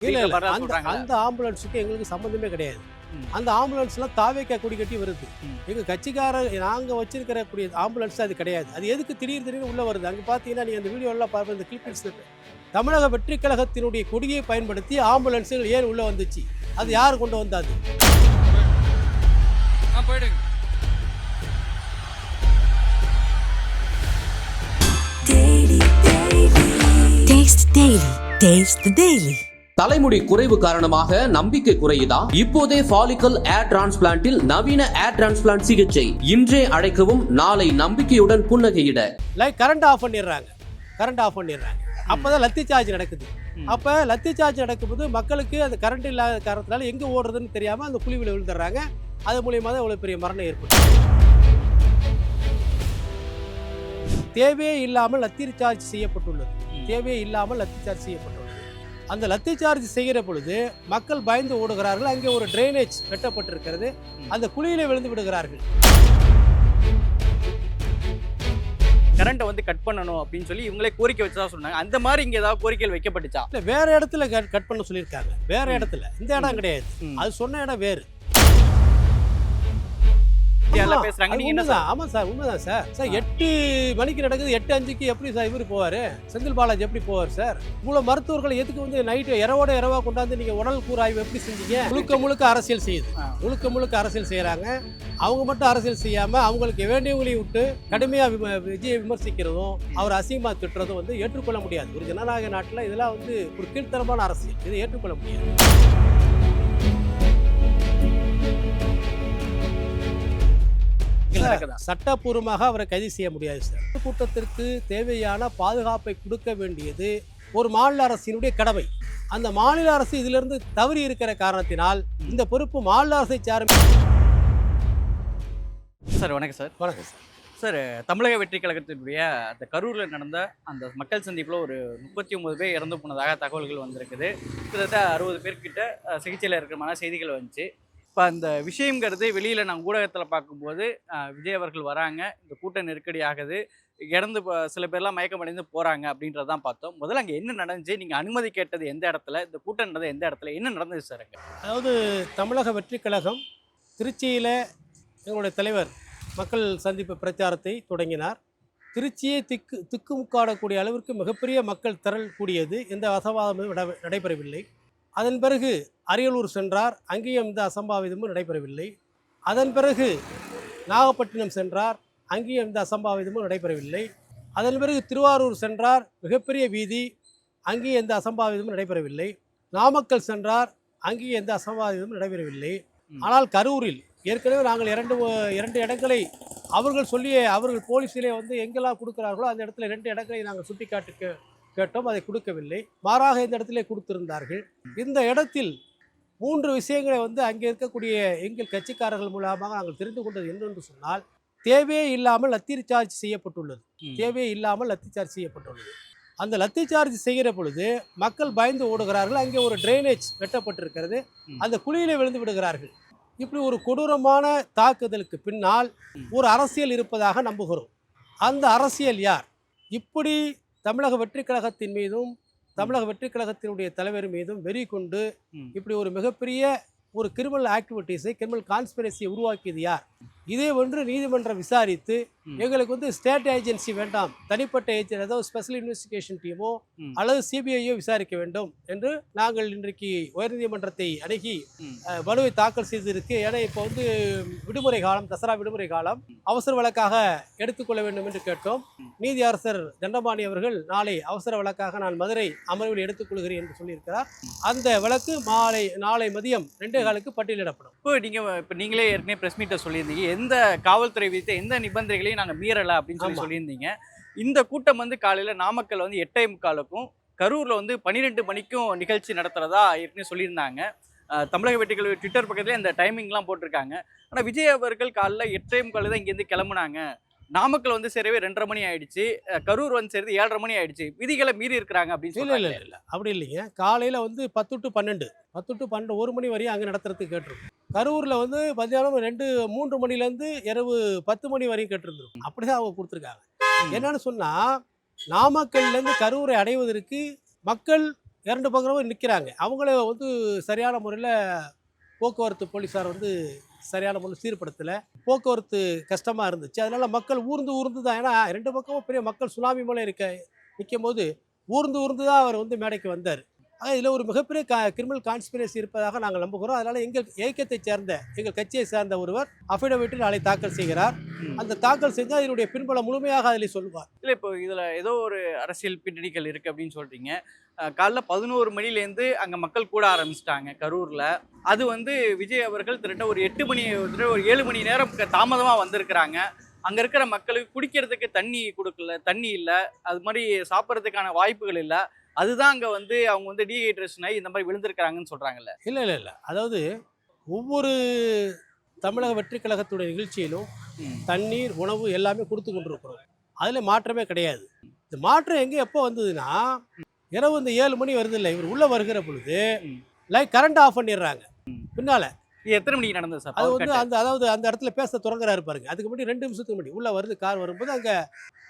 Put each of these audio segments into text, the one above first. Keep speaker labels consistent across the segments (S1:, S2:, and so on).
S1: இல்ல இல்ல அந்த? அந்த ஆம்புலன்ஸுக்கு எங்களுக்கு சம்மந்தமே கிடையாது. அந்த ஆம்புலன்ஸ்லாம் தாவேக்கா கொடி கட்டி வருது
S2: ம்.
S1: எங்க கட்சிக்கார நாங்க வச்சிருக்கிற கூடிய ஆம்புலன்ஸ் அது கிடையாது அது எதுக்கு திடீர் திடீர்னு உள்ள வருது அங்க பாத்தீங்கன்னா நீங்க அந்த வீடியோ எல்லாம் பார்ப்ப இந்த கிளிப்பிங்ஸ் தமிழக வெற்றி கழகத்தினுடைய கொடியை பயன்படுத்தி ஆம்புலன்ஸுகள் ஏன் உள்ள வந்துச்சு அது யார் கொண்டு வந்தாது
S2: ஆ போயிடுங்க
S3: Taste Daily. Taste the Daily.
S4: தலைமுடி குறைவு காரணமாக நம்பிக்கை குறையுதா? இப்போதே ஃபாலிக்கல் ஏர் டிரான்ஸ்பிளான்ட்டில் நவீன ஏர் டிரான்ஸ்பிளான்ட் சிகிச்சை. இன்றே அழைக்கவும் நாளை நம்பிக்கையுடன் புன்னகையிட.
S1: லைக் கரண்ட் ஆஃப் பண்ணிடுறாங்க. கரண்ட் ஆஃப் பண்ணிடுறாங்க. அப்பதான் லத்தி சார்ஜ் நடக்குது. அப்ப லத்தி சார்ஜ் நடக்கும்போது மக்களுக்கு அந்த கரண்ட் இல்லாத காரணத்தினால எங்க ஓடுறதுன்னு தெரியாம அந்த குழிவில் விழுந்துடுறாங்க. அது மூலியமா தான் இவ்வளவு பெரிய மரணம் ஏற்படும் தேவையே இல்லாமல் லத்தி சார்ஜ் செய்யப்பட்டுள்ளது. தேவையே இல்லாமல் லத்தி சார்ஜ் செய்யப்பட்டுள்ளது. அந்த லத்தி சார்ஜ் செய்கிற பொழுது மக்கள் பயந்து ஓடுகிறார்கள். அங்கே ஒரு ட்ரைனேஜ் வெட்டப்பட்டிருக்கிறது. அந்த குழியிலே விழுந்து விடுகிறார்கள்.
S2: கரண்ட்டை வந்து கட் பண்ணணும் அப்படின்னு சொல்லி இவங்களே கோரிக்கை வச்சதா சொன்னாங்க அந்த மாதிரி இங்க ஏதாவது கோரிக்கைகள் வைக்கப்பட்டுச்சா?
S1: இல்ல வேற இடத்துல கட் பண்ண சொல்லியிருக்காங்க. வேற. இடத்துல. இந்த இடம் கிடையாது. அது சொன்ன இடம் வேறு.
S2: எல்லாம் பேசுறாங்க. நீங்க என்ன
S1: உண்மைதான். ஆமா சார் உண்மைதான் சார். சார் எட்டு மணிக்கு நடக்குது. எட்டு அஞ்சுக்கு எப்படி சார் இவர் போவாரு? செந்தில் பாலாஜி எப்படி போவார் சார்? இவ்வளவு மருத்துவர்கள் எதுக்கு வந்து நைட்டு இரவோட இரவா கொண்டாந்து நீங்க உடல் கூறாய்வு எப்படி செஞ்சீங்க? முழுக்க முழுக்க அரசியல் செய்யுது. முழுக்க முழுக்க அரசியல் செய்யறாங்க அவங்க மட்டும் அரசியல் செய்யாம அவங்களுக்கு வேண்டியவங்களையும் விட்டு கடுமையா விஜயை விமர்சிக்கிறதும் அவர் அசிங்கமா திட்டுறதும் வந்து ஏற்றுக்கொள்ள முடியாது. ஒரு ஜனநாயக நாட்டுல இதெல்லாம் வந்து ஒரு கீழ்த்தரமான அரசியல். இதை ஏற்றுக்கொள்ள முடியாது. சட்டப்பூர்வமாக அவரை கைது செய்ய முடியாது சார். கூட்டத்திற்கு தேவையான பாதுகாப்பை கொடுக்க வேண்டியது ஒரு மாநில அரசினுடைய கடமை. அந்த மாநில அரசு இதிலிருந்து தவறி இருக்கிற காரணத்தினால் இந்த பொறுப்பு மாநில அரசை சார்ந்த
S2: சார் வணக்கம் சார்.
S1: வணக்கம் சார்.
S2: சார் தமிழக வெற்றி கழகத்தினுடைய அந்த கரூரில் நடந்த அந்த மக்கள் சந்திப்பில் ஒரு முப்பத்தி ஒன்பது பேர் இறந்து போனதாக தகவல்கள் வந்திருக்குது. கிட்டத்தட்ட அறுபது பேர்கிட்ட சிகிச்சையில் இருக்கிறமான செய்திகள் வந்துச்சு. இப்போ அந்த விஷயங்கிறது வெளியில் நாங்கள் ஊடகத்தில் பார்க்கும்போது விஜய் அவர்கள் வராங்க. இந்த கூட்ட நெருக்கடி ஆகுது. இறந்து சில பேர்லாம் மயக்கமடைந்து போகிறாங்க அப்படின்றதான் பார்த்தோம். முதல்ல அங்கே என்ன நடந்துச்சு? நீங்கள் அனுமதி கேட்டது எந்த இடத்துல? இந்த கூட்டம் நடந்தது எந்த இடத்துல? என்ன நடந்தது சார் அங்கே?
S1: அதாவது தமிழக வெற்றி கழகம் திருச்சியில் எங்களுடைய தலைவர் மக்கள் சந்திப்பு பிரச்சாரத்தை தொடங்கினார். திருச்சியை திக்கு திக்குமுக்காடக்கூடிய அளவிற்கு மிகப்பெரிய மக்கள் திரள் கூடியது. எந்த அசவாதமும் நடைபெறவில்லை. அதன் பிறகு அரியலூர் சென்றார். அங்கேயும் எந்த அசம்பாவிதமும் நடைபெறவில்லை. அதன் பிறகு நாகப்பட்டினம் சென்றார். அங்கேயும் எந்த அசம்பாவிதமும் நடைபெறவில்லை. அதன் பிறகு திருவாரூர் சென்றார். மிகப்பெரிய வீதி. அங்கேயும் எந்த அசம்பாவிதமும் நடைபெறவில்லை. நாமக்கல் சென்றார். அங்கேயும் எந்த அசம்பாவிதமும் நடைபெறவில்லை. ஆனால் கரூரில் ஏற்கனவே நாங்கள் இரண்டு இரண்டு இடங்களை அவர்கள் சொல்லிய அவர்கள் போலீஸிலே வந்து எங்கெல்லாம் கொடுக்கிறார்களோ அந்த இடத்துல இரண்டு இடங்களை நாங்கள் சுட்டிக்காட்டு கே- கேட்டோம் அதை கொடுக்கவில்லை. மாறாக இந்த இடத்திலே கொடுத்திருந்தார்கள். இந்த இடத்தில் மூன்று விஷயங்களை வந்து அங்கே இருக்கக்கூடிய எங்கள் கட்சிக்காரர்கள் மூலமாக நாங்கள் தெரிந்து கொண்டது என்னென்று சொன்னால் தேவையே இல்லாமல் லத்தி சார்ஜ் செய்யப்பட்டுள்ளது. தேவையே இல்லாமல் லத்தி சார்ஜ் செய்யப்பட்டுள்ளது. அந்த லத்தி சார்ஜ் செய்கிற பொழுது மக்கள் பயந்து ஓடுகிறார்கள். அங்கே ஒரு ட்ரைனேஜ் வெட்டப்பட்டிருக்கிறது. அந்த குழியிலே விழுந்து விடுகிறார்கள். இப்படி ஒரு கொடூரமான தாக்குதலுக்கு பின்னால். ஒரு அரசியல் இருப்பதாக நம்புகிறோம். அந்த அரசியல் யார்? இப்படி தமிழக வெற்றி கழகத்தின் மீதும் தமிழக வெற்றி கழகத்தினுடைய தலைவர் மீதும் வெறி கொண்டு. இப்படி ஒரு மிகப்பெரிய ஒரு கிரிமினல் ஆக்டிவிட்டீஸை கிரிமினல் கான்ஸ்பிரசியை உருவாக்கியது யார் இதே ஒன்று நீதிமன்றம் விசாரித்து. எங்களுக்கு வந்து ஸ்டேட் ஏஜென்சி வேண்டாம். தனிப்பட்ட ஏஜென்சி அதாவது ஸ்பெஷல் இன்வெஸ்டிகேஷன் டீமோ. அல்லது சிபிஐயோ விசாரிக்க வேண்டும் என்று நாங்கள் இன்றைக்கு உயர்நீதிமன்றத்தை அணுகி மனுவை தாக்கல் செய்திருக்கு. ஏன்னா இப்போ வந்து விடுமுறை காலம் தசரா விடுமுறை காலம் அவசர வழக்காக எடுத்துக்கொள்ள வேண்டும் என்று கேட்டோம். நீதி அரசர் தண்டபாணி அவர்கள் நாளை அவசர வழக்காக நான் மதுரை அமர்வில் எடுத்துக்கொள்கிறேன் என்று சொல்லியிருக்கிறார். அந்த வழக்கு மாலை நாளை மதியம் ரெண்டே காலுக்கு பட்டியலிடப்படும்.
S2: இப்போ நீங்க இப்போ நீங்களே ஏற்கனவே பிரஸ் மீட்டை சொல்லியிருந்தீங்க. எந்த காவல்துறை விதித்த எந்த நிபந்தனைகளையும் நாங்க மீறல அப்படின்னு சொல்லி. சொல்லியிருந்தீங்க. இந்த கூட்டம் வந்து காலையில நாமக்கல் வந்து எட்டே முக்காலுக்கும் கரூர்ல வந்து பன்னிரெண்டு மணிக்கும் நிகழ்ச்சி நடத்துறதா ஏற்கனவே சொல்லியிருந்தாங்க. தமிழக வெட்டிகள் ட்விட்டர் பக்கத்துல இந்த டைமிங்லாம் போட்டிருக்காங்க. ஆனா விஜய் அவர்கள் காலைல எட்டே முக்கால் தான் இங்கேருந்து கிளம்புனாங்க. நாமக்கல் வந்து சேரவே ரெண்டரை மணி ஆயிடுச்சு. கரூர் வந்து சேர்ந்து ஏழரை மணி ஆயிடுச்சு. விதிகளை மீறி இருக்கிறாங்க அப்படின்னு
S1: இல்லை இல்லை
S2: சொல்லி
S1: இல்லை. அப்படி இல்லைங்க. காலையில் வந்து பத்து டு பன்னெண்டு. பத்து டு பன்னெண்டு ஒரு மணி வரையும் அங்கே நடத்துறதுக்கு கேட்டிருக்கோம். கரூரில் வந்து மத்தியானம் ரெண்டு மூன்று மணிலேருந்து இரவு பத்து மணி வரையும் கேட்டிருந்துருக்கும். அப்படி தான் அவங்க கொடுத்துருக்காங்க. என்னன்னு சொன்னால் நாமக்கல்லேருந்து கரூரை அடைவதற்கு மக்கள் இரண்டு பக்கமும் நிற்கிறாங்க அவங்கள வந்து சரியான முறையில் போக்குவரத்து போலீஸார் வந்து சரியான முறையில் சீர்படுத்தலை. போக்குவரத்து கஷ்டமாக இருந்துச்சு. அதனால் மக்கள் ஊர்ந்து ஊர்ந்து தான். ஏன்னா ரெண்டு பக்கமும் பெரிய மக்கள் சுனாமி மேலே இருக்க நிற்கும் போது ஊர்ந்து ஊர்ந்து தான் அவர் வந்து மேடைக்கு வந்தார். ஆக இதில் ஒரு மிகப்பெரிய கா கிரிமினல் கான்ஸ்பிரசி இருப்பதாக நாங்கள் நம்புகிறோம். அதனால் எங்கள் இயக்கத்தைச் சேர்ந்த எங்கள் கட்சியை சேர்ந்த ஒருவர் அஃபிடவிட்டு நாளை தாக்கல் செய்கிறார். அந்த தாக்கல் செஞ்சால் இதனுடைய பின்புலம் முழுமையாக அதில் சொல்லுவார்
S2: இல்லை இப்போ இதில் ஏதோ ஒரு அரசியல் பின்னணிகள் இருக்குது அப்படின்னு சொல்கிறீங்க காலைல பதினோரு மணிலேருந்து அங்கே மக்கள் கூட ஆரம்பிச்சிட்டாங்க கரூரில். அது வந்து விஜய் அவர்கள் திரட்ட ஒரு எட்டு மணி ஒரு ஏழு மணி நேரம் தாமதமாக வந்திருக்கிறாங்க. அங்கே இருக்கிற மக்களுக்கு குடிக்கிறதுக்கு தண்ணி கொடுக்கல தண்ணி இல்லை. அது மாதிரி சாப்பிட்றதுக்கான வாய்ப்புகள் இல்லை. அதுதான் அங்கே வந்து அவங்க வந்து டீஹைட்ரேஷன் ஆகி இந்த மாதிரி விழுந்திருக்கிறாங்கன்னு சொல்கிறாங்கல்ல
S1: இல்லை இல்லை இல்லை. அதாவது ஒவ்வொரு தமிழக வெற்றிக் கழகத்துடைய நிகழ்ச்சியிலும் தண்ணீர் உணவு எல்லாமே கொடுத்து கொண்டிருக்கிறோம். அதில் மாற்றமே கிடையாது. இந்த மாற்றம் எங்கே எப்போ வந்ததுன்னா இரவு இந்த ஏழு மணி வருது இல்லை இவர் உள்ளே வருகிற பொழுது. லைட் கரண்ட் ஆஃப் பண்ணிடுறாங்க. பின்னால
S2: இது எத்தனை மணிக்கு நடந்தது சார்?
S1: அது வந்து? அந்த அதாவது அந்த இடத்துல பேச தொடங்குறாரு பாருங்க. அதுக்கு முன்னாடி ரெண்டு நிமிஷத்துக்கு முன்னாடி உள்ளே வருது கார் வரும்போது அங்கே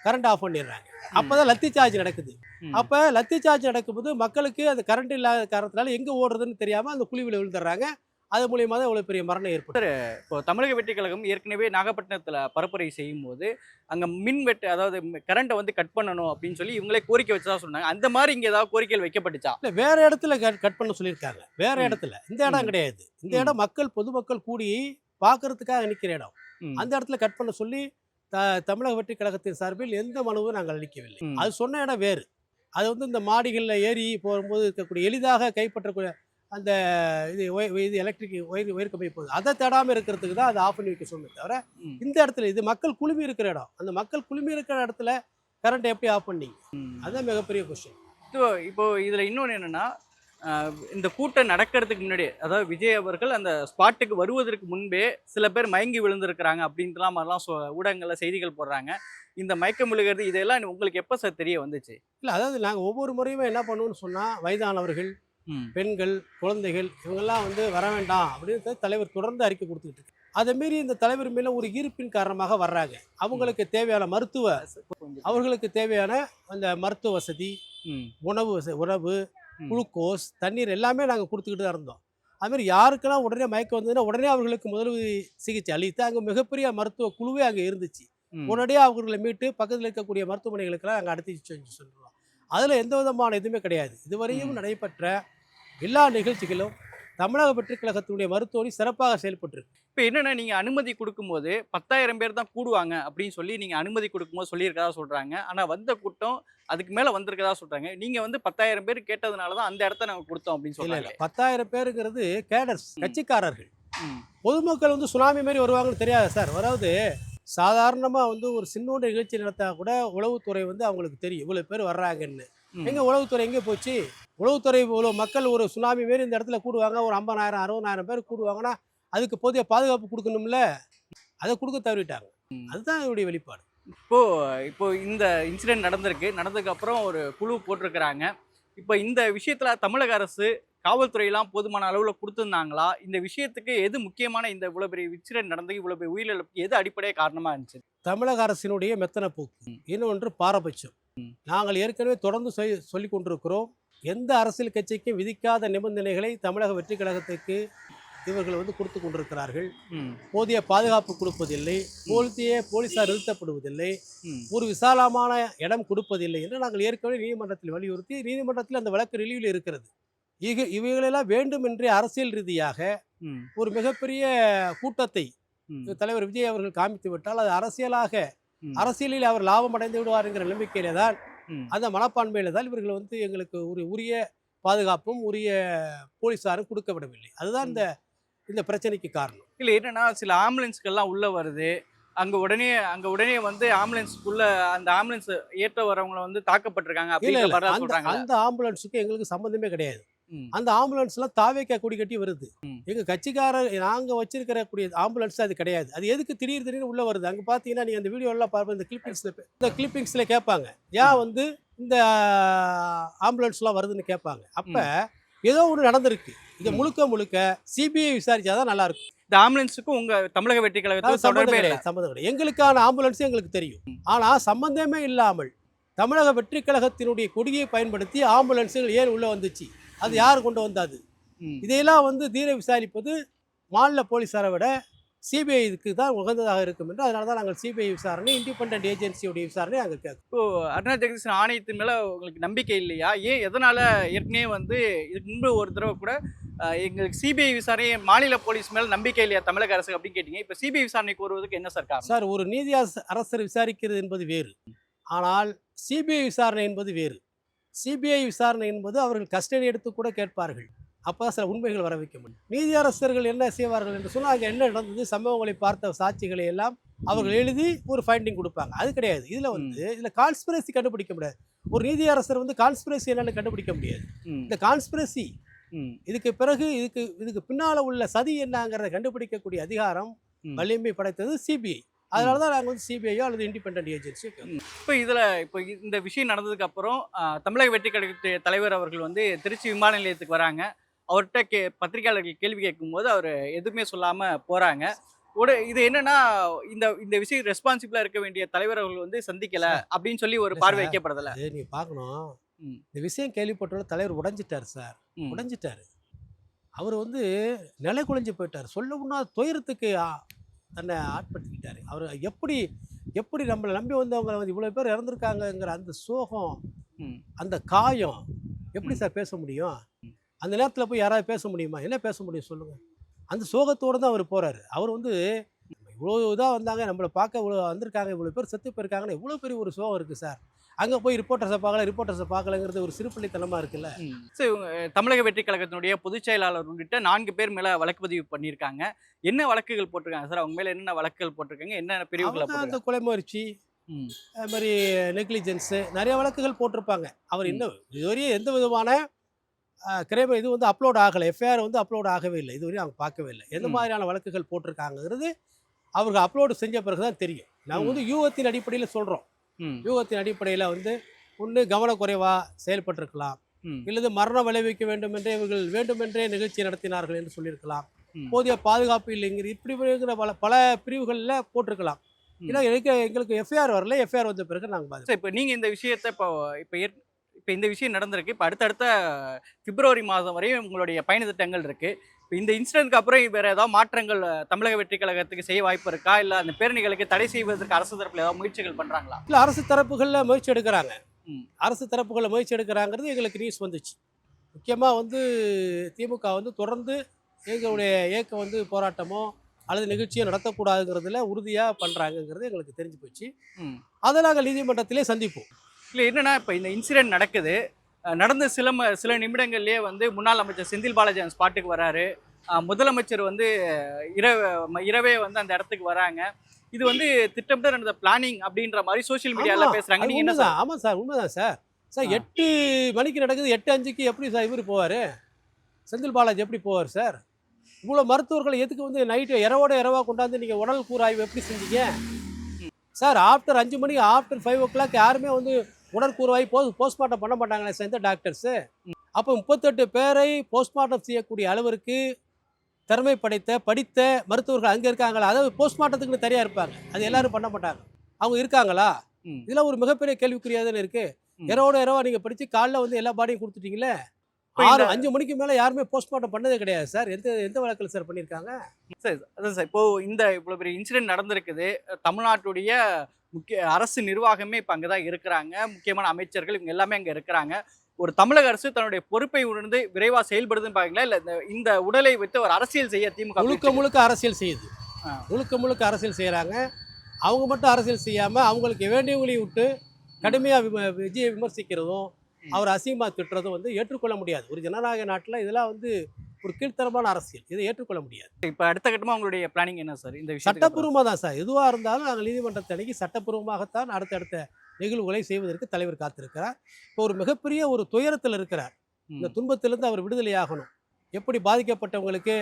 S1: கரண்ட் ஆஃப் பண்ணிடுறாங்க. அப்போ தான் லத்தி சார்ஜ் நடக்குது. அப்போ லத்தி சார்ஜ் நடக்கும்போது மக்களுக்கு அது கரண்ட் இல்லாத காரணத்தினால எங்கே ஓடுறதுன்னு தெரியாமல் அந்த குழிவில் விழுந்துடுறாங்க. அது மூலியமாக தான் இவ்வளோ பெரிய மரணம் ஏற்படும்
S2: இப்போ தமிழக வெற்றி கழகம் ஏற்கனவே நாகப்பட்டினத்தில் பரப்புரை செய்யும் போது அங்கே மின் வெட்டு அதாவது கரண்ட்டை வந்து கட் பண்ணணும் அப்படின்னு சொல்லி இவங்களே கோரிக்கை வச்சதா சொன்னாங்க அந்த மாதிரி இங்கே ஏதாவது கோரிக்கைகள் வைக்கப்பட்டுச்சா
S1: இல்லை வேற இடத்துல கட் பண்ண சொல்லியிருக்காங்க வேற. இடத்துல இந்த இடம். கிடையாது இந்த. இடம் மக்கள் பொதுமக்கள் கூடி பார்க்கறதுக்காக நிற்கிற இடம். அந்த இடத்துல கட் பண்ண சொல்லி த தமிழக வெற்றி கழகத்தின் சார்பில் எந்த மனுவும் நாங்கள் அளிக்கவில்லை. அது சொன்ன இடம் வேறு அது வந்து இந்த மாடிகளில் ஏறி போகும்போது இருக்கக்கூடிய எளிதாக கைப்பற்றக்கூடிய அந்த இது இது எலக்ட்ரிக் ஒயர் ஒயர் கம்பி போகுது. அதை தேடாமல் இருக்கிறதுக்கு தான் அதை ஆஃப் பண்ணி வைக்க சொன்னது தவிர. இந்த இடத்துல இது மக்கள் குழுமி இருக்கிற இடம். அந்த மக்கள் குழுமி இருக்கிற இடத்துல கரண்ட் எப்படி ஆஃப் பண்ணீங்க?
S2: ம்.
S1: அதுதான் மிகப்பெரிய கொஸ்டின்
S2: இப்போ இப்போ இதில் இன்னொன்று என்னன்னா இந்த கூட்டம் நடக்கிறதுக்கு முன்னாடி அதாவது விஜய் அவர்கள் அந்த ஸ்பாட்டுக்கு வருவதற்கு முன்பே சில பேர் மயங்கி விழுந்திருக்கிறாங்க அப்படின்ட்டுலாம் மாதிரிலாம் சொ ஊடகங்களில் செய்திகள் போடுறாங்க. இந்த மயக்கம் விழுகிறது இதெல்லாம் உங்களுக்கு எப்போ சார் தெரிய வந்துச்சு?
S1: இல்லை அதாவது நாங்கள் ஒவ்வொரு முறையுமே என்ன பண்ணுவோம்னு சொன்னால் வயதானவர்கள் பெண்கள் குழந்தைகள் இவங்கெல்லாம் வந்து வர வேண்டாம் அப்படின்னு தலைவர் தொடர்ந்து அறிக்கை கொடுத்துக்கிட்டு இருக்கு. அதை மீறி இந்த தலைவர் மேலே ஒரு ஈர்ப்பின் காரணமாக வர்றாங்க. அவங்களுக்கு தேவையான மருத்துவ அவர்களுக்கு தேவையான அந்த மருத்துவ வசதி உணவு உணவு. குளுக்கோஸ் தண்ணீர் எல்லாமே நாங்கள் கொடுத்துக்கிட்டு தான் இருந்தோம். அதுமாதிரி யாருக்கெல்லாம் உடனே மயக்கம் வந்ததுன்னா உடனே அவர்களுக்கு முதலுதவி சிகிச்சை. அளித்து அங்கே மிகப்பெரிய மருத்துவ குழுவே அங்கே இருந்துச்சு. உடனடியாக அவர்களை மீட்டு பக்கத்தில் இருக்கக்கூடிய மருத்துவமனைகளுக்கெல்லாம் அங்கே அடுத்து செஞ்சு சொல்லுவோம் அதில் எந்த விதமான இதுவுமே கிடையாது. இதுவரையும். நடைபெற்ற எல்லா நிகழ்ச்சிகளும் தமிழக வெற்றிக் கழகத்தினுடைய மருத்துவமனை சிறப்பாக செயல்பட்டிருக்கு.
S2: இப்போ என்னன்னா நீங்க அனுமதி கொடுக்கும்போது பத்தாயிரம் பேர் தான் கூடுவாங்க அப்படின்னு சொல்லி நீங்க அனுமதி கொடுக்கும்போது சொல்லியிருக்கதா சொல்றாங்க. ஆனா வந்த கூட்டம் அதுக்கு மேல வந்திருக்கதா சொல்றாங்க. நீங்க வந்து பத்தாயிரம் பேர் கேட்டதுனால தான் அந்த இடத்த நாங்க கொடுத்தோம் அப்படின்னு
S1: இல்லை பத்தாயிரம் பேருங்கிறது கேடர்ஸ். கட்சிக்காரர்கள். பொதுமக்கள் வந்து சுனாமி மாதிரி வருவாங்கன்னு தெரியாது சார். அதாவது சாதாரணமாக வந்து ஒரு சின்னோண்டு நிகழ்ச்சி நடத்தா கூட உளவுத்துறை வந்து அவங்களுக்கு தெரியும். இவ்வளோ பேர் வர்றாங்கன்னு. எங்கே உளவுத்துறை எங்கே போச்சு? உளவுத்துறை இவ்வளோ மக்கள் ஒரு சுனாமி மாரி இந்த இடத்துல கூடுவாங்க. ஒரு ஐம்பதாயிரம் அறுபதாயிரம் பேர் கூடுவாங்கன்னா அதுக்கு போதிய பாதுகாப்பு கொடுக்கணும்ல? அதை கொடுக்க தவறிட்டாங்க. அதுதான் என்னுடைய வெளிப்பாடு.
S2: இப்போ இப்போ இந்த இன்சிடென்ட் நடந்திருக்கு. நடந்ததுக்கு அப்புறம் ஒரு குழு போட்டிருக்கிறாங்க. இப்போ இந்த விஷயத்துல தமிழக அரசு காவல்துறையெல்லாம் போதுமான அளவில் கொடுத்துருந்தாங்களா? இந்த விஷயத்துக்கு எது முக்கியமான இந்த இவ்வளோ பெரிய இன்சிடென்ட் நடந்து இவ்வளோ பெரிய உயிரிழப்புக்கு எது அடிப்படை காரணமாக இருந்துச்சு?
S1: தமிழக அரசினுடைய மெத்தன போக்கு. இன்னொன்று பாரபட்சம். நாங்கள் ஏற்கனவே தொடர்ந்து சொல்லி சொல்லிக் கொண்டிருக்கிறோம். எந்த அரசியல் கட்சிக்கும் விதிக்காத நிபந்தனைகளை தமிழக வெற்றி கழகத்துக்கு இவர்கள் வந்து கொடுத்து கொண்டிருக்கிறார்கள். போதிய பாதுகாப்பு கொடுப்பதில்லை. போலீசியே போலீசார் நிறுத்தப்படுவதில்லை. ஒரு விசாலமான இடம் கொடுப்பதில்லை என்று நாங்கள் ஏற்கனவே நீதிமன்றத்தில் வலியுறுத்தி நீதிமன்றத்தில் அந்த வழக்கு ரிலீவில் இருக்கிறது. இக இவைகளெல்லாம் வேண்டுமென்றே அரசியல் ரீதியாக ஒரு மிகப்பெரிய கூட்டத்தை தலைவர் விஜய் அவர்கள் காமித்து விட்டால் அது அரசியலாக. அரசியலில் அவர் லாபம் அடைந்து விடுவார் என்கிற நம்பிக்கையில தான். அந்த மனப்பான்மையில தான் இவர்கள் வந்து எங்களுக்கு ஒரு உரிய பாதுகாப்பும் உரிய போலீஸாரும் கொடுக்க விடவில்லை. அதுதான் இந்த இந்த பிரச்சனைக்கு காரணம்.
S2: இல்லை என்னன்னா சில ஆம்புலன்ஸ்கெல்லாம் உள்ள வருது. அங்க உடனே அங்க உடனே வந்து ஆம்புலன்ஸ்க்குள்ள அந்த ஆம்புலன்ஸ் ஏற்ற வரவங்களை வந்து தாக்கப்பட்டிருக்காங்க மாதிரி
S1: அந்த ஆம்புலன்ஸுக்கு எங்களுக்கு சம்பந்தமே கிடையாது. அந்த ஆம்புலன்ஸ்லாம் தாவேக்கா கொடி கட்டி வருது. எங்க கட்சிக்காரர் நாங்க வச்சிருக்கிற கூடிய ஆம்புலன்ஸ் அது கிடையாது. அது எதுக்கு திடீர் திடீர்னு உள்ள வருது? அங்க பாத்தீங்கன்னா நீங்க அந்த வீடியோ எல்லாம் பார்ப்போம் இந்த கிளிப்பிங்ஸ்ல இந்த கிளிப்பிங்ஸ்ல கேட்பாங்க. ஏன் வந்து இந்த ஆம்புலன்ஸ்லாம் வருதுன்னு கேட்பாங்க. அப்ப ஏதோ ஒன்று நடந்திருக்கு. இது. முழுக்க முழுக்க சிபிஐ விசாரிச்சாதான் நல்லா இருக்கும்.
S2: இந்த ஆம்புலன்ஸுக்கும் உங்க தமிழக வெற்றி கழகத்துக்கு இல்லை
S1: கிடையாது சம்மந்தம் கிடையாது. எங்களுக்கான ஆம்புலன்ஸ் எங்களுக்கு தெரியும்.
S2: ம்.
S1: ஆனா சம்பந்தமே இல்லாமல் தமிழக வெற்றி கழகத்தினுடைய கொடியை பயன்படுத்தி ஆம்புலன்ஸுகள் ஏன் உள்ளே வந்துச்சு? அது யார் கொண்டு வந்தாது. இதையெல்லாம் வந்து தீர விசாரிப்பது மாநில போலீஸாரை விட சிபிஐக்கு தான் உகந்ததாக இருக்கும் என்று அதனால தான் நாங்கள் சிபிஐ விசாரணை இண்டிபெண்ட் ஏஜென்சியுடைய விசாரணை அங்கே கேட்கும்
S2: இப்போ அருணா ஜெகதீசன் ஆணையத்தின் மேல உங்களுக்கு நம்பிக்கை இல்லையா? ஏன் எதனால ஏற்கனவே வந்து இதுக்கு முன்பு ஒரு தடவை கூட எங்களுக்கு சிபிஐ விசாரணை மாநில போலீஸ் மேல நம்பிக்கை இல்லையா தமிழக அரசு அப்படின்னு கேட்டீங்க. இப்போ சிபிஐ விசாரணைக்கு வருவதற்கு என்ன சார்
S1: சார் ஒரு நீதி அரச- அரசர் விசாரிக்கிறது என்பது வேறு. ஆனால் சிபிஐ விசாரணை என்பது வேறு. சிபிஐ விசாரணை என்பது அவர்கள் கஸ்டடி எடுத்து கூட கேட்பார்கள். அப்போ சில உண்மைகள் வர வைக்க முடியும். நீதி அரசர்கள் என்ன செய்வார்கள் என்று சொன்னால் அங்கே என்ன நடந்தது சம்பவங்களை பார்த்த சாட்சிகளை எல்லாம் அவர்கள் எழுதி ஒரு ஃபைண்டிங் கொடுப்பாங்க. அது கிடையாது. இதில் வந்து இதில் கான்ஸ்பிரசி கண்டுபிடிக்க முடியாது. ஒரு நீதி அரசர் வந்து கான்ஸ்பிரசி என்னன்னு கண்டுபிடிக்க முடியாது. இந்த கான்ஸ்பிரசி இதுக்கு பிறகு இதுக்கு இதுக்கு பின்னால் உள்ள சதி என்னங்கிறத கண்டுபிடிக்கக்கூடிய அதிகாரம். வலிமை படைத்தது சிபிஐ. அதனால தான் நாங்கள் வந்து சிபிஐயோ அல்லது இண்டிபெண்ட் ஏஜென்சியோ
S2: இப்போ இதுல இப்போ இந்த விஷயம் நடந்ததுக்கு அப்புறம் தமிழக வெற்றி கழகத்து தலைவர் அவர்கள் வந்து திருச்சி விமான நிலையத்துக்கு வராங்க. அவர்கிட்ட கே பத்திரிகையாளர்கள் கேள்வி கேட்கும்போது அவர் எதுவுமே சொல்லாம போறாங்க. உட இது என்னன்னா இந்த இந்த விஷயம் ரெஸ்பான்சிபிளா இருக்க வேண்டிய தலைவர் அவர்கள் வந்து சந்திக்கல அப்படின்னு சொல்லி ஒரு பார்வை. வைக்கப்படுதுல
S1: அது நீ பார்க்கணும்.
S2: ம்.
S1: இந்த விஷயம் கேள்விப்பட்டோட தலைவர் உடைஞ்சிட்டார் சார். உடைஞ்சிட்டாரு. அவர் வந்து நிலை குலைஞ்சு போயிட்டார். சொல்ல முடியாத துயரத்துக்கு தன்னை ஆட்படுத்திக்கிட்டாரு. அவர் எப்படி எப்படி நம்மளை நம்பி வந்தவங்க வந்து இவ்வளோ பேர் இறந்துருக்காங்கங்கிற அந்த சோகம். அந்த காயம் எப்படி. சார் பேச முடியும்? அந்த நேரத்தில் போய் யாராவது பேச முடியுமா? என்ன பேச முடியும் சொல்லுங்கள் அந்த சோகத்தோடு தான் அவர் போகிறாரு அவர் வந்து இவ்வளோ இதாக வந்தாங்க நம்மளை பார்க்க இவ்வளோ வந்திருக்காங்க இவ்வளோ பேர் செத்து போயிருக்காங்கன்னு எவ்வளோ பெரிய ஒரு சோகம் இருக்குது சார். அங்கே போய் ரிப்போர்ட்டர்ஸை பார்க்கல ரிப்போர்ட்டர்ஸை பார்க்கலங்கிறது ஒரு சிறுபிள்ளைத்தனமாக இருக்குல்ல.
S2: சரி இவங்க, தமிழக வெற்றி கழகத்தினுடைய பொதுச் செயலாளர் உள்ளிட்ட நான்கு பேர் மேல வழக்கு பதிவு பண்ணியிருக்காங்க என்ன வழக்குகள் போட்டிருக்காங்க சார் அவங்க மேல என்னென்ன வழக்குகள் போட்டிருக்காங்க என்னென்ன பிரிவுகளை
S1: அந்த கொலை முயற்சி. அது மாதிரி நெக்லிஜென்ஸு நிறைய வழக்குகள் போட்டிருப்பாங்க அவர். இன்னும் இதுவரையும் எந்த விதமான கிரைம் இது வந்து அப்லோட் ஆகலை எஃப்ஐஆர் வந்து அப்லோட் ஆகவே இல்லை இதுவரையும் அவங்க பார்க்கவே இல்லை எந்த. மாதிரியான வழக்குகள் போட்டிருக்காங்கிறது அவர்கள் அப்லோடு செஞ்ச பிறகு தான் தெரியும் நாங்கள். வந்து யூகத்தின் அடிப்படையில் சொல்கிறோம். யூகத்தின் அடிப்படையில் வந்து ஒன்று கவனக்குறைவாக செயல்பட்டிருக்கலாம். இல்லது மரணம் விளைவிக்க வேண்டும் என்றே இவர்கள் வேண்டுமென்றே நிகழ்ச்சி நடத்தினார்கள் என்று சொல்லியிருக்கலாம். போதிய பாதுகாப்பு இல்லைங்கிற இப்படி இருக்கிற பல பல பிரிவுகளில் போட்டிருக்கலாம். ஏன்னா எனக்கு எங்களுக்கு எஃப்ஐஆர் வரல எஃப்ஐஆர் வந்த பிறகு நாங்கள்
S2: இப்போ நீங்கள் இந்த விஷயத்தை இப்போ இப்போ இப்போ இந்த விஷயம் நடந்திருக்கு. இப்போ அடுத்தடுத்த பிப்ரவரி மாதம் வரையும் உங்களுடைய பயண திட்டங்கள் இருக்குது இந்த இன்சிடென்ட்க்கு அப்புறம் வேறு ஏதாவது மாற்றங்கள் தமிழக வெற்றி கழகத்துக்கு செய்ய வாய்ப்பு இருக்கா? இல்லை அந்த பேரணிகளுக்கு தடை செய்வதற்கு அரசு தரப்பில் ஏதாவது முயற்சிகள் பண்ணுறாங்களா
S1: இல்லை அரசு தரப்புகளில் முயற்சி எடுக்கிறாங்க.
S2: அரசு
S1: தரப்புகளில் முயற்சி எடுக்கிறாங்கிறது எங்களுக்கு நியூஸ் வந்துச்சு. முக்கியமாக வந்து திமுக வந்து தொடர்ந்து எங்களுடைய இயக்கம் வந்து போராட்டமோ அல்லது நிகழ்ச்சியோ நடத்தக்கூடாதுங்கிறதுல உறுதியாக பண்ணுறாங்கங்கிறது எங்களுக்கு தெரிஞ்சு போச்சு. அதை நாங்கள் நீதிமன்றத்திலே சந்திப்போம்.
S2: இல்லை என்னன்னா இப்போ இந்த இன்சிடென்ட் நடக்குது. நடந்த சில சில நிமிடங்கள்லேயே வந்து முன்னாள் அமைச்சர் செந்தில் பாலாஜி அந்த ஸ்பாட்டுக்கு வராரு. முதலமைச்சர் வந்து இரவு இரவே வந்து அந்த இடத்துக்கு வராங்க. இது வந்து திட்டமிட்ட நடந்த பிளானிங் அப்படின்ற மாதிரி சோஷியல் மீடியால
S1: ஆமா,
S2: பேசுறாங்க.
S1: அது
S2: நீங்க என்ன
S1: உண்மைதான். ஆமாம் சார் உண்மைதான் சார். சார். எட்டு மணிக்கு நடக்குது எட்டு அஞ்சுக்கு எப்படி சார் இவர் போவார்? செந்தில் பாலாஜி எப்படி போவார் சார்? இவ்வளோ மருத்துவர்கள் எதுக்கு வந்து நைட்டு இரவோட இரவா கொண்டாந்து நீங்கள் உடல் கூறாய்வு எப்படி செஞ்சீங்க? சார் ஆஃப்டர் அஞ்சு மணிக்கு ஆஃப்டர் ஃபைவ் ஓ கிளாக் யாருமே வந்து உடற்கூறாய் போஸ்ட் போஸ்ட்மார்ட்டம் பண்ண மாட்டாங்களே சார் இந்த டாக்டர்ஸு அப்போ முப்பத்தெட்டு பேரை போஸ்ட்மார்ட்டம் செய்யக்கூடிய அளவிற்கு திறமை படைத்த படித்த மருத்துவர்கள் அங்கே இருக்காங்களா? அதாவது போஸ்ட்மார்ட்டத்துக்குன்னு தனியாக இருப்பாங்க. அது எல்லாரும் பண்ண மாட்டாங்க. அவங்க இருக்காங்களா. இதெல்லாம் ஒரு மிகப்பெரிய கேள்விக்குறியாதானே இருக்கு.
S2: ம்.
S1: இரவோட இரவா நீங்க படிச்சு காலைல வந்து எல்லா பாடியும் கொடுத்துட்டீங்களே? ஆறு அஞ்சு மணிக்கு மேல யாருமே போஸ்ட்மார்ட்டம் பண்ணதே கிடையாது சார். எந்த எந்த வழக்கில் சார் பண்ணியிருக்காங்க?
S2: சார் அதான் சார். இப்போ இந்த இவ்வளோ பெரிய இன்சிடென்ட் நடந்திருக்குது. தமிழ்நாட்டுடைய முக்கிய அரசு நிர்வாகமே இப்போ அங்கே தான் இருக்கிறாங்க. முக்கியமான அமைச்சர்கள் இவங்க எல்லாமே அங்கே இருக்கிறாங்க. ஒரு தமிழக அரசு தன்னுடைய பொறுப்பை உணர்ந்து விரைவாக செயல்படுதுன்னு பாருங்களா இல்லை இந்த இந்த உடலை வைத்து ஒரு அரசியல் செய்ய திமுக
S1: முழுக்க முழுக்க அரசியல் செய்யுது. முழுக்க முழுக்க அரசியல் செய்கிறாங்க அவங்க மட்டும் அரசியல் செய்யாம அவங்களுக்கு வேண்டியவங்களையும் விட்டு கடுமையாக விஜயை விமர்சிக்கிறதும். அவர் அசிங்கமாக திட்டுறதும் வந்து ஏற்றுக்கொள்ள முடியாது. ஒரு ஜனநாயக நாட்டில் இதெல்லாம் வந்து ஒரு கீழ்த்தரமான அரசியல். இதை ஏற்றுக்கொள்ள முடியாது.
S2: இப்போ அடுத்த கட்டமாக உங்களுடைய பிளானிங் என்ன சார் இந்த
S1: சட்டப்பூர்வமாக தான் சார் எதுவாக இருந்தாலும் நாங்கள் நீதிமன்றத்தை அணுகி சட்டப்பூர்வமாகத்தான் அடுத்தடுத்த நிகழ்வுகளை செய்வதற்கு தலைவர் காத்திருக்கிறார். இப்போ ஒரு மிகப்பெரிய ஒரு துயரத்தில் இருக்கிறார். இந்த துன்பத்திலிருந்து அவர் விடுதலையாகணும் எப்படி பாதிக்கப்பட்டவங்களுக்கு.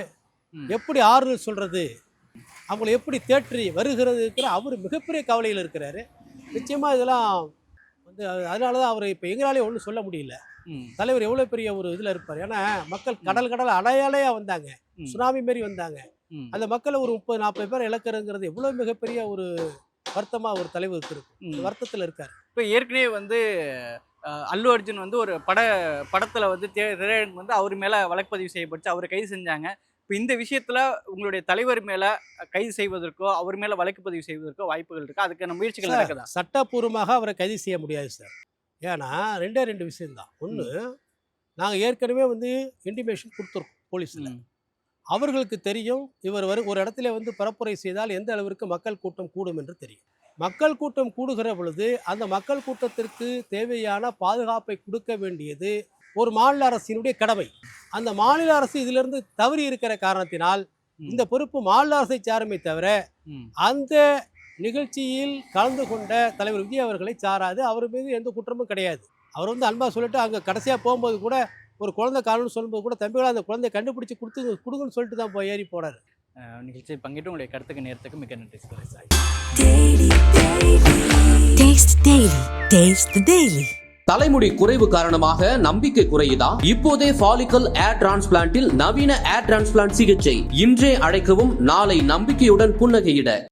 S1: எப்படி ஆறுதல் சொல்றது? அவங்களை எப்படி தேற்றி வருகிறது இருக்கிற அவர் மிகப்பெரிய கவலையில் இருக்கிறாரு. நிச்சயமாக இதெல்லாம் அதனால தான் அவர் இப்போ எங்களாலே ஒன்றும் சொல்ல முடியல. தலைவர் எவ்வளோ பெரிய ஒரு இதில் இருப்பார். ஏன்னா மக்கள் கடல் கடல் அலையாலையாக வந்தாங்க. சுனாமி மாரி வந்தாங்க. அந்த மக்களை ஒரு முப்பது நாற்பது பேர் இழக்கிறதுங்கிறது எவ்வளோ மிகப்பெரிய ஒரு வருத்தமாக ஒரு தலைவருக்கு இருக்கும். இந்த வருத்தத்தில் இருக்கார்.
S2: இப்போ ஏற்கனவே வந்து அல்லு அர்ஜுன் வந்து ஒரு பட படத்தில் வந்து திரையரங்கு வந்து அவர் மேலே வழக்குப்பதிவு செய்யப்பட்டு அவரை கைது செஞ்சாங்க. இப்போ இந்த விஷயத்தில் உங்களுடைய தலைவர் மேலே கைது செய்வதற்கோ அவர் மேலே வழக்கு பதிவு செய்வதற்கோ வாய்ப்புகள் இருக்கா? அதுக்கான முயற்சிகள் நடக்குதா?
S1: சட்டப்பூர்வமாக அவரை கைது செய்ய முடியாது சார். ஏன்னா ரெண்டே ரெண்டு விஷயம்தான். ஒன்று நாங்கள் ஏற்கனவே வந்து இன்டிமேஷன் கொடுத்துருக்கோம் போலீஸில். அவர்களுக்கு தெரியும் இவர் வரும் ஒரு இடத்துல வந்து பரப்புரை செய்தால் எந்த அளவிற்கு மக்கள் கூட்டம் கூடும் என்று தெரியும். மக்கள் கூட்டம் கூடுகிற பொழுது அந்த மக்கள் கூட்டத்திற்கு தேவையான பாதுகாப்பை கொடுக்க வேண்டியது ஒரு மாநில அரசினுடைய கடமை. அந்த மாநில அரசு இதிலிருந்து தவறி இருக்கிற காரணத்தினால். இந்த பொறுப்பு மாநில அரசை சாருமே தவிர. அந்த நிகழ்ச்சியில் கலந்து கொண்ட தலைவர் விஜய் அவர்களை சாராது. அவர் மீது எந்த குற்றமும் கிடையாது. அவர் வந்து அன்பா சொல்லிட்டு அங்கே கடைசியாக போகும்போது கூட ஒரு குழந்தை காணும்னு சொல்லும்போது கூட தம்பிகளா அந்த குழந்தைய கண்டுபிடிச்சு கொடுத்து கொடுங்கன்னு சொல்லிட்டு தான் போய் ஏறி போனார்.
S2: அஹ், நிகழ்ச்சியில் பங்கிட்டு உங்களுடைய கருத்துக்கு நேரத்துக்கு மிக நன்றி சார்
S3: Taste
S4: தலைமுடி குறைவு காரணமாக நம்பிக்கை குறையுதா? இப்போதே ஃபாலிக்கல் ஏர் டிரான்ஸ்பிளான்டில் நவீன ஏர் டிரான்ஸ்பிளான்ட் சிகிச்சை. இன்றே அழைக்கவும் நாளை நம்பிக்கையுடன் புன்னகையிட.